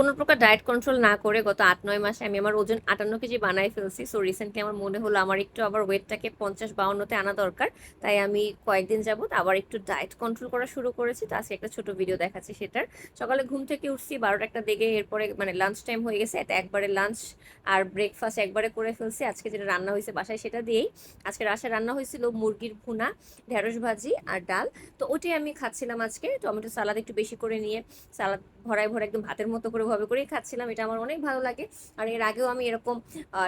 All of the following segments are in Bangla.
কোনো প্রকার ডায়েট কন্ট্রোল না করে গত আট নয় মাসে আমি আমার ওজন আটান্ন কেজি বানাই ফেলছি। সো রিসেন্টলি আমার মনে হলো আমার একটু আবার ওয়েটটাকে পঞ্চাশ বাউন্নতে আনা দরকার। তাই আমি কয়েকদিন যাবত আবার একটু ডায়েট কন্ট্রোল করা শুরু করেছি। তো আজকে একটা ছোট ভিডিও দেখাচ্ছি সেটার। সকালে ঘুম থেকে উঠছি, বারোটা একটা দিকে এরপরে মানে লাঞ্চ টাইম হয়ে গেছে। এটা একবারে লাঞ্চ আর ব্রেকফাস্ট একবারে করে ফেলছি। আজকে যেটা রান্না হয়েছে বাসায় সেটা দিয়েই। আজকে রাশায় রান্না হয়েছিল মুরগির ভুনা, ঢেঁড়স ভাজি আর ডাল। তো ওটাই আমি খাচ্ছিলাম আজকে। টমেটো সালাদ একটু বেশি করে নিয়ে সালাদ ভরায় ভরে একদম ভাতের মতো করে ভাবে করেই খাচ্ছিলাম, এটা আমার অনেক ভালো লাগে। আর এর আগেও আমি এরকম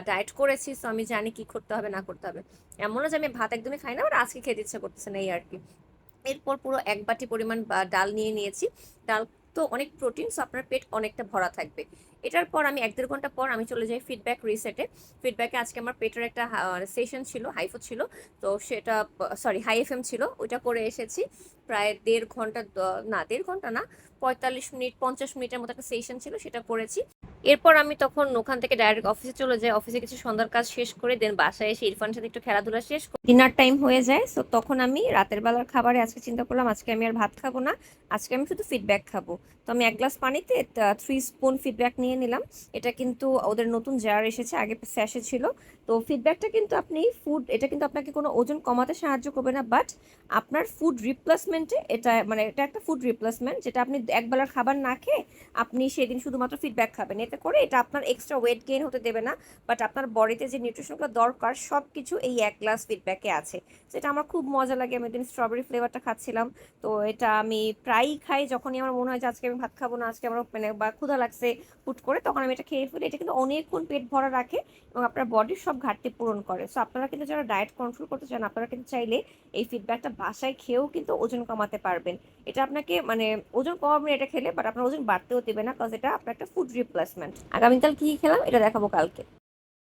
ডায়েট করেছি তো আমি জানি কি করতে হবে, না করতে হবে। এমনও যে আমি ভাত একদমই খাই না বাট আজকে খেতে ইচ্ছে করতেছে না, এই আর কি। এরপর পুরো এক বাটি পরিমাণ ডাল নিয়ে নিয়েছি। ডাল তো অনেক প্রোটিন সো আপনার পেট অনেকটা ভরা থাকবে। এটার পর আমি এক দেড় ঘণ্টা পর আমি চলে যাই ফিডব্যাক রিসেটে ফিডব্যাকে আজকে আমার পেটের একটা সেশন ছিল হাইফো ছিল। তো সেটা সরি হাই এফ এম ছিল, ওইটা করে এসেছি। প্রায় দেড় ঘণ্টা না, দেড় ঘণ্টা না, পঁয়তাল্লিশ মিনিট, পঞ্চাশ মিনিটের মতো একটা সেশন ছিল, সেটা করেছি। এরপর আমি তখন ওখান থেকে ডাইরেক্ট অফিসে চলে যাই। অফিসে কিছু সন্ধ্যার কাজ শেষ করে দেন বাসায় এসে ইরফানের সাথে একটু খেলাধুলা শেষ ডিনার টাইম হয়ে যায় সো তখন আমি রাতের বেলার খাবারে আজকে চিন্তা করলাম, আজকে আমি আর ভাত খাব না, আজকে আমি শুধু ফিডব্যাক খাব। তো আমি এক গ্লাস পানিতে থ্রি স্পুন ফিডব্যাক নিয়ে নিলাম। এটা কিন্তু ওদের নতুন জার এসেছে, আগে স্যাশে ছিল। তো ফিডব্যাকটা কিন্তু আপনি ফুড এটা কিন্তু আপনাকে কোনো ওজন কমাতে সাহায্য করবে না বাট আপনার ফুড রিপ্লেসমেন্টে এটা মানে এটা একটা ফুড রিপ্লেসমেন্ট যেটা আপনি একবেলার খাবার না খেয়ে আপনি সেদিন শুধুমাত্র ফিডব্যাক খাবেন। এতে করে এটা আপনার এক্সট্রা ওয়েট গেইন হতে দেবে না বাট আপনার বডিতে যে নিউট্রিশনগুলো দরকার সব কিছু এই এক গ্লাস ফিডব্যাকে আছে। যেটা আমার খুব মজা লাগে, আমি দিন স্ট্রবেরি ফ্লেভারটা খাচ্ছিলাম। তো এটা আমি প্রায়ই খাই, যখনই আমার মনে হয় যে আজকে আমি ভাত খাব না, আজকে আমার মানে বা ক্ষুধা লাগছে, হুট করে তখন আমি এটা খেয়ে ফেলি। এটা কিন্তু অনেকক্ষণ পেট ভরা রাখে এবং আপনার বডির সব ঘাটতি পূরণ করে। সো আপনারা কিন্তু যারা ডায়েট কন্ট্রোল করতে চান, আপনারা কিন্তু চাইলে এই ফিডব্যাকটা বাসায় খেয়েও কিন্তু ওজন কমাতে পারবেন। এটা আপনাকে মানে ওজন কমাবেন এটা খেলে বাট আপনার ওজন বাড়তেও দেবে না কজ এটা আপনার একটা ফুড রিপ্লেসমেন্ট আগামীকাল কি খেলাম? এটা দেখাবো কালকে।